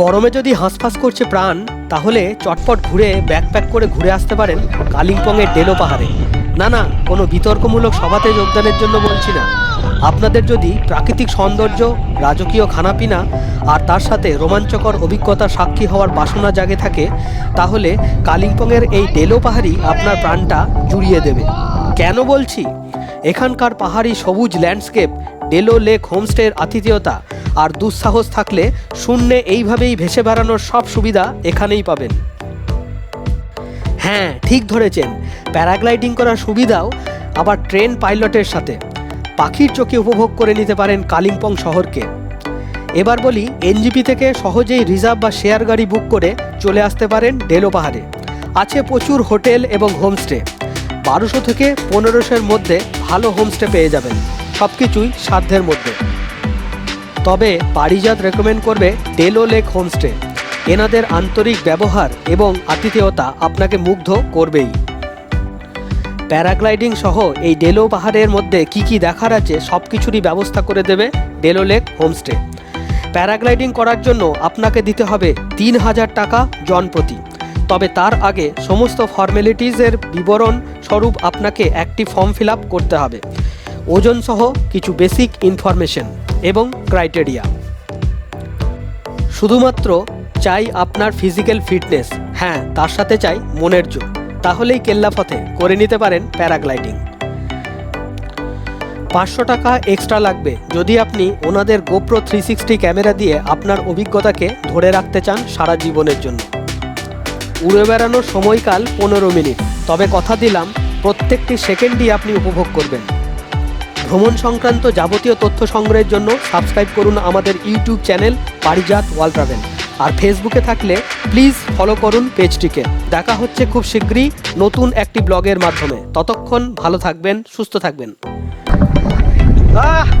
গরমে যদি হাঁসফাঁস করছে প্রাণ, তাহলে চটপট ঘুরে ব্যাকপ্যাক করে ঘুরে আসতে পারেন কালিম্পংয়ের ডেলো পাহাড়ে। না না, কোনো বিতর্কমূলক সভাতে যোগদানের জন্য বলছি না। আপনাদের যদি প্রাকৃতিক সৌন্দর্য, রাজকীয় খানাপিনা আর তার সাথে রোমাঞ্চকর অভিজ্ঞতার সাক্ষী হওয়ার বাসনা জাগে থাকে, তাহলে কালিম্পংয়ের এই ডেলো পাহাড়ই আপনার প্রাণটা জুড়িয়ে দেবে। কেন বলছি? এখানকার পাহাড়ি সবুজ ল্যান্ডস্কেপ, ডেলো লেক হোমস্টের আতিথেয়তা আর দুঃসাহস থাকলে শূন্যে এইভাবেই ভেসে বেড়ানোর সব সুবিধা এখানেই পাবেন। হ্যাঁ ঠিক ধরেছেন। প্যারাগ্লাইডিং করার সুবিধাও আবার ট্রেন পাইলটের সাথে। পাখির চোখে উপভোগ করে নিতে পারেন কালিম্পং শহরকে। এবার বলি, এনজিপি থেকে সহজেই রিজার্ভ বা শেয়ার গাড়ি বুক করে চলে আসতে পারেন ডেলো পাহাড়ে। আছে প্রচুর হোটেল এবং হোমস্টে। বারোশো থেকে পনেরোশোর মধ্যে ভালো হোমস্টে পেয়ে যাবেন। সব কিছুই সাধ্যের মধ্যে। তবে পারিজাত রেকমেন্ড করবে ডেলো লেক হোমস্টে এনাদের আন্তরিক ব্যবহার এবং আতিথেয়তা আপনাকে মুগ্ধ করবেই। প্যারাগ্লাইডিং সহ এই ডেলো পাহাড়ের মধ্যে কি কি দেখার আছে সব কিছুরই ব্যবস্থা করে দেবে ডেলো লেক হোমস্টে প্যারাগ্লাইডিং করার জন্য আপনাকে দিতে হবে তিন হাজার টাকা জনপ্রতি। তবে তার আগে সমস্ত ফর্মালিটিসের বিবরণ স্বরূপ আপনাকে একটি ফর্ম ফিল করতে হবে। ওজন সহ কিছু বেসিক ইনফরমেশন এবং ক্রাইটেরিয়া। শুধুমাত্র চাই আপনার ফিজিক্যাল ফিটনেস। হ্যাঁ তার সাথে চাই মনের জোর। তাহলেই কেল্লাফতে করে নিতে পারেন প্যারাগ্লাইডিং। পাঁচশো টাকা এক্সট্রা লাগবে যদি আপনি ওনাদের গোপ্রো থ্রি সিক্সটি ক্যামেরা দিয়ে আপনার অভিজ্ঞতাকে ধরে রাখতে চান সারা জীবনের জন্য। উড়ে বেড়ানোর সময়কাল পনেরো মিনিট। তবে কথা দিলাম, প্রত্যেকটি সেকেন্ডই আপনি উপভোগ করবেন। ভ্রমণ সংক্রান্ত যাবতীয় তথ্য সংগ্রহের জন্য সাবস্ক্রাইব করুন আমাদের YouTube channel Parijat wall travel. আর ফেসবুকে থাকলে প্লিজ ফলো করুন পেজটিকে দেখা হচ্ছে খুব শীঘ্রই নতুন একটি ব্লগের মাধ্যমে। ততক্ষণ ভালো থাকবেন, সুস্থ থাকবেন। আহ!